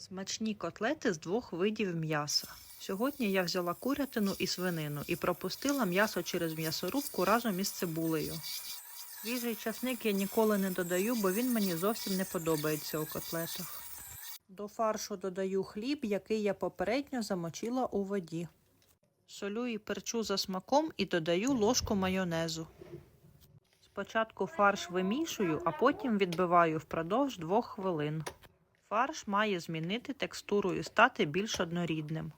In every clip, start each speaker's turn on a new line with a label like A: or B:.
A: Смачні котлети з двох видів м'яса. Сьогодні я взяла курятину і свинину і пропустила м'ясо через м'ясорубку разом із цибулею. Свіжий часник я ніколи не додаю, бо він мені зовсім не подобається у котлетах. До фаршу додаю хліб, який я попередньо замочила у воді. Солю і перчу за смаком і додаю ложку майонезу. Спочатку фарш вимішую, а потім відбиваю впродовж двох хвилин. Фарш має змінити текстуру і стати більш однорідним.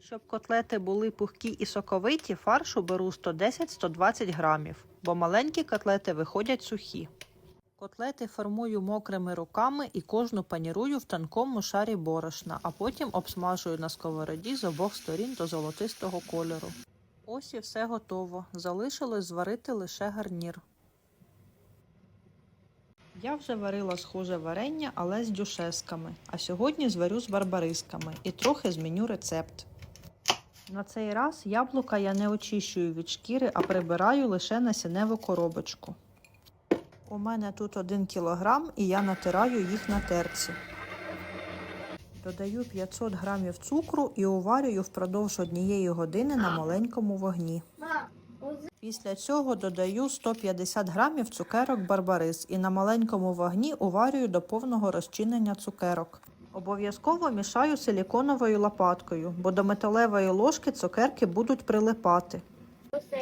A: Щоб котлети були пухкі і соковиті, фаршу беру 110-120 грамів, бо маленькі котлети виходять сухі. Котлети формую мокрими руками і кожну панірую в тонкому шарі борошна, а потім обсмажую на сковороді з обох сторін до золотистого кольору. Ось і все готово. Залишилось зварити лише гарнір. Я вже варила схоже варення, але з дюшесками, а сьогодні зварю з барбарисками і трохи зміню рецепт. На цей раз яблука я не очищую від шкіри, а прибираю лише насінневу коробочку. У мене тут 1 кілограм і я натираю їх на терці. Додаю 500 грамів цукру і уварюю впродовж однієї години на маленькому вогні. Після цього додаю 150 грамів цукерок барбарис і на маленькому вогні уварюю до повного розчинення цукерок. Обов'язково мішаю силіконовою лопаткою, бо до металевої ложки цукерки будуть прилипати.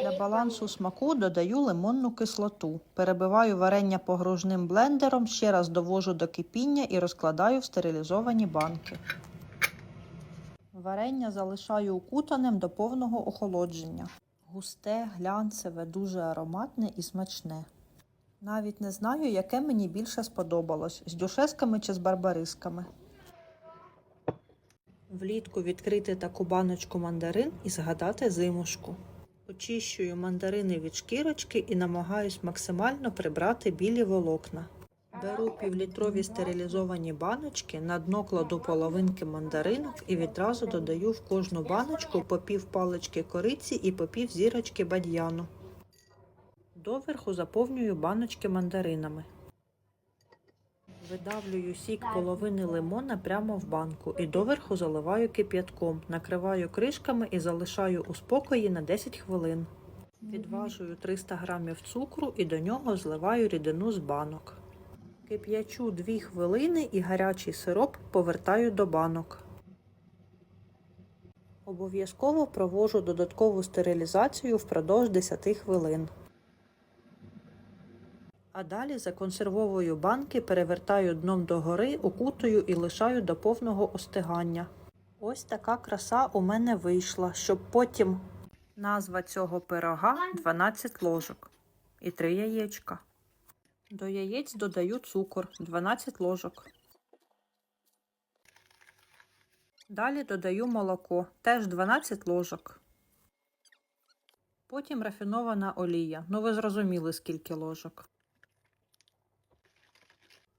A: Для балансу смаку додаю лимонну кислоту. Перебиваю варення погружним блендером, ще раз довожу до кипіння і розкладаю в стерилізовані банки. Варення залишаю укутаним до повного охолодження. Густе, глянцеве, дуже ароматне і смачне. Навіть не знаю, яке мені більше сподобалось з дюшесками чи з барбарисками. Влітку відкрити таку баночку мандарин і згадати зимушку. Очищую мандарини від шкірочки і намагаюсь максимально прибрати білі волокна. Беру півлітрові стерилізовані баночки, на дно кладу половинки мандаринок і відразу додаю в кожну баночку по пів палички кориці і по пів зірочки бадьяну. Доверху заповнюю баночки мандаринами. Видавлюю сік половини лимона прямо в банку і доверху заливаю кип'ятком, накриваю кришками і залишаю у спокої на 10 хвилин. Відважую 300 грамів цукру і до нього зливаю рідину з банок. Кип'ячу 2 хвилини і гарячий сироп повертаю до банок. Обов'язково провожу додаткову стерилізацію впродовж 10 хвилин. А далі законсервовую банки, перевертаю дном догори, укутую і лишаю до повного остигання. Ось така краса у мене вийшла, щоб потім назва цього пирога 12 ложок і 3 яєчка. До яєць додаю цукор 12 ложок. Далі додаю молоко, теж 12 ложок. Потім рафінована олія. Ну ви зрозуміли, скільки ложок.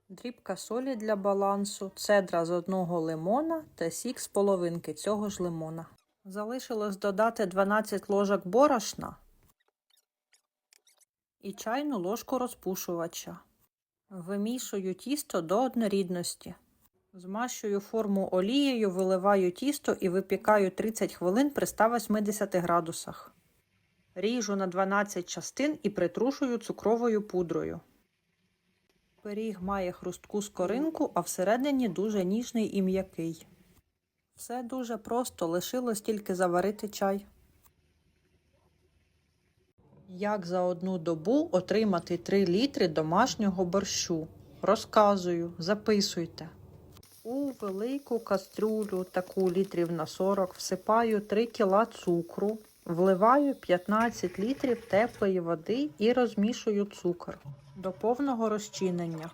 A: Дрібка солі для балансу, цедра з одного лимона та сік з половинки цього ж лимона. Залишилось додати 12 ложок борошна і чайну ложку розпушувача. Вимішую тісто до однорідності. Змащую форму олією, виливаю тісто і випікаю 30 хвилин при 180 градусах. Ріжу на 12 частин і притрушую цукровою пудрою. Пиріг має хрустку скоринку, а всередині дуже ніжний і м'який. Все дуже просто, лишилось тільки заварити чай. Як за одну добу отримати 3 літри домашнього борщу? Розказую, записуйте. У велику кастрюлю, таку літрів на 40, всипаю 3 кіла цукру, вливаю 15 літрів теплої води і розмішую цукор до повного розчинення.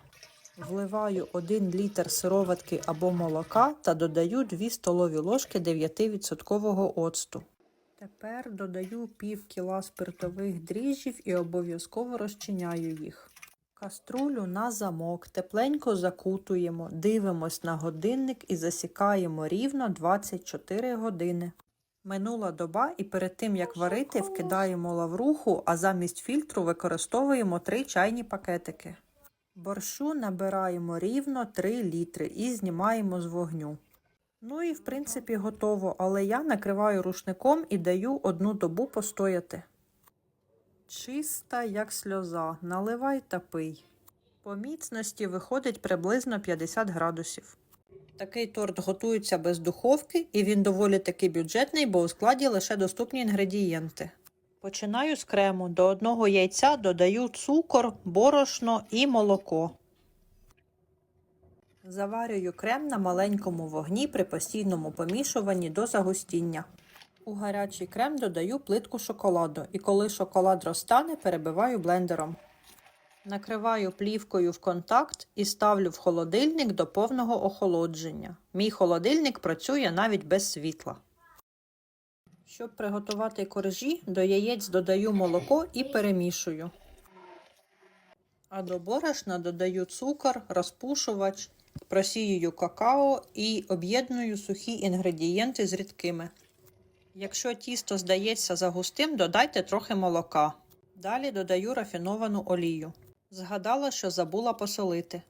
A: Вливаю 1 літр сироватки або молока та додаю 2 столові ложки 9% оцту. Тепер додаю пів кіла спиртових дріжджів і обов'язково розчиняю їх. Каструлю на замок тепленько закутуємо, дивимось на годинник і засікаємо рівно 24 години. Минула доба і перед тим як варити, вкидаємо лавруху, а замість фільтру використовуємо 3 чайні пакетики. Борщу набираємо рівно 3 літри і знімаємо з вогню. Ну і в принципі готово, але я накриваю рушником і даю одну добу постояти. Чиста, як сльоза, наливай та пий. По міцності виходить приблизно 50 градусів. Такий торт готується без духовки, і він доволі таки бюджетний, бо у складі лише доступні інгредієнти. Починаю з крему. До одного яйця додаю цукор, борошно і молоко. Заварюю крем на маленькому вогні при постійному помішуванні до загустіння. У гарячий крем додаю плитку шоколаду і коли шоколад розтане, перебиваю блендером. Накриваю плівкою в контакт і ставлю в холодильник до повного охолодження. Мій холодильник працює навіть без світла. Щоб приготувати коржі, до яєць додаю молоко і перемішую. А до борошна додаю цукор, розпушувач, просіюю какао і об'єдную сухі інгредієнти з рідкими. Якщо тісто здається загустим, додайте трохи молока. Далі додаю рафіновану олію. Згадала, що забула посолити.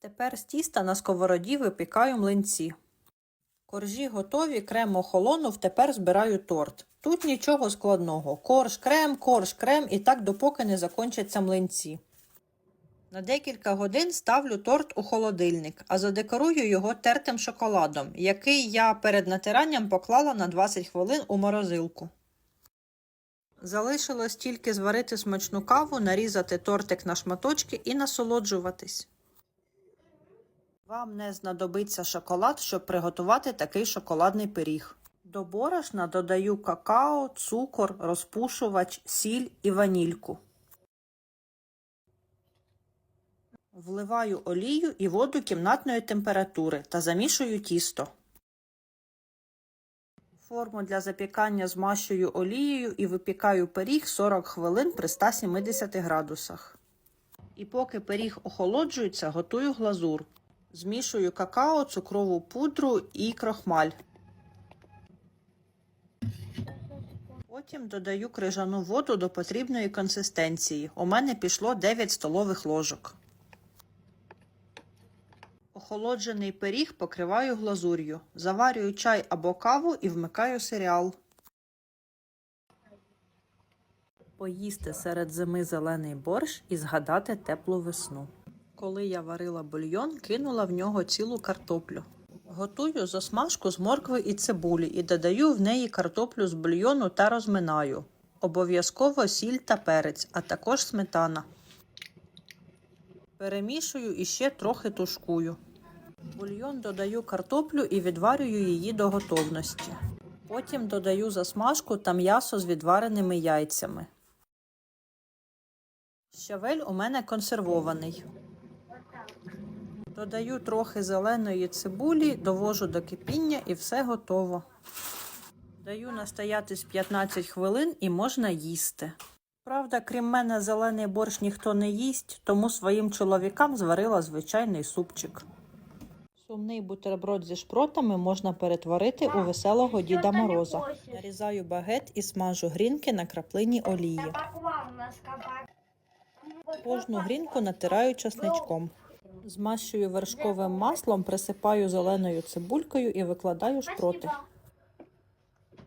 A: Тепер з тіста на сковороді випікаю млинці. Коржі готові, крем охолонув, тепер збираю торт. Тут нічого складного. Корж, крем, корж, крем і так допоки не закінчаться млинці. На декілька годин ставлю торт у холодильник, а задекорую його тертим шоколадом, який я перед натиранням поклала на 20 хвилин у морозилку. Залишилось тільки зварити смачну каву, нарізати тортик на шматочки і насолоджуватись. Вам не знадобиться шоколад, щоб приготувати такий шоколадний пиріг. До борошна додаю какао, цукор, розпушувач, сіль і ванільку. Вливаю олію і воду кімнатної температури та замішую тісто. Форму для запікання змащую олією і випікаю пиріг 40 хвилин при 170 градусах. І поки пиріг охолоджується, готую глазур. Змішую какао, цукрову пудру і крохмаль. Потім додаю крижану воду до потрібної консистенції. У мене пішло 9 столових ложок. Охолоджений пиріг покриваю глазур'ю. Заварюю чай або каву і вмикаю серіал. Поїсти серед зими зелений борщ і згадати теплу весну. Коли я варила бульйон, кинула в нього цілу картоплю. Готую засмажку з моркви і цибулі і додаю в неї картоплю з бульйону та розминаю. Обов'язково сіль та перець, а також сметана. Перемішую і ще трохи тушкую. Бульйон додаю картоплю і відварюю її до готовності. Потім додаю засмажку та м'ясо з відвареними яйцями. Щавель у мене консервований. Додаю трохи зеленої цибулі, довожу до кипіння і все готово. Даю настоятись 15 хвилин і можна їсти. Правда, крім мене, зелений борщ ніхто не їсть, тому своїм чоловікам зварила звичайний супчик. Сумний бутерброд зі шпротами можна перетворити у веселого Діда Мороза. Нарізаю багет і смажу грінки на краплині олії. Кожну грінку натираю часничком. Змащую вершковим маслом, присипаю зеленою цибулькою і викладаю шпроти.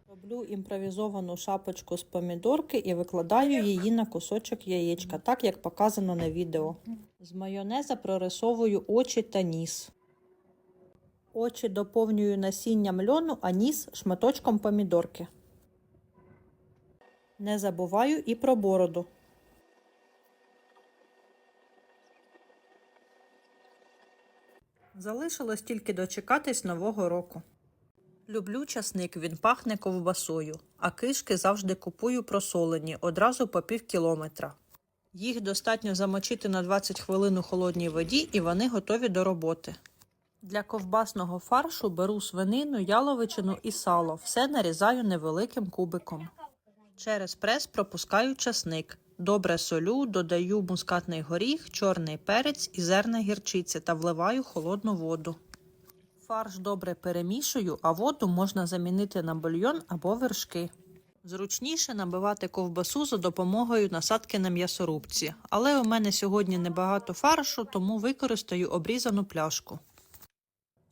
A: Роблю імпровізовану шапочку з помідорки і викладаю її на кусочок яєчка, так як показано на відео. З майонеза прорисовую очі та ніс. Очі доповнюю насінням льону, а ніс шматочком помідорки. Не забуваю і про бороду. Залишилось тільки дочекатись нового року. Люблю часник, він пахне ковбасою, а кишки завжди купую просолені одразу по пів кілометра. Їх достатньо замочити на 20 хвилин у холодній воді і вони готові до роботи. Для ковбасного фаршу беру свинину, яловичину і сало. Все нарізаю невеликим кубиком. Через прес пропускаю часник. Добре солю, додаю мускатний горіх, чорний перець і зерна гірчиці та вливаю холодну воду. Фарш добре перемішую, а воду можна замінити на бульйон або вершки. Зручніше набивати ковбасу за допомогою насадки на м'ясорубці, але у мене сьогодні небагато фаршу, тому використаю обрізану пляшку.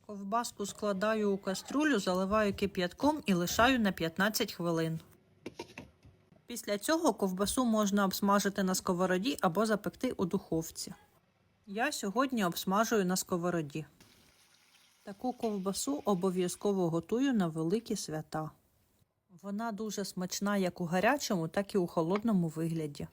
A: Ковбаску складаю у каструлю, заливаю кип'ятком і лишаю на 15 хвилин. Після цього ковбасу можна обсмажити на сковороді або запекти у духовці. Я сьогодні обсмажую на сковороді. Таку ковбасу обов'язково готую на великі свята. Вона дуже смачна як у гарячому, так і у холодному вигляді.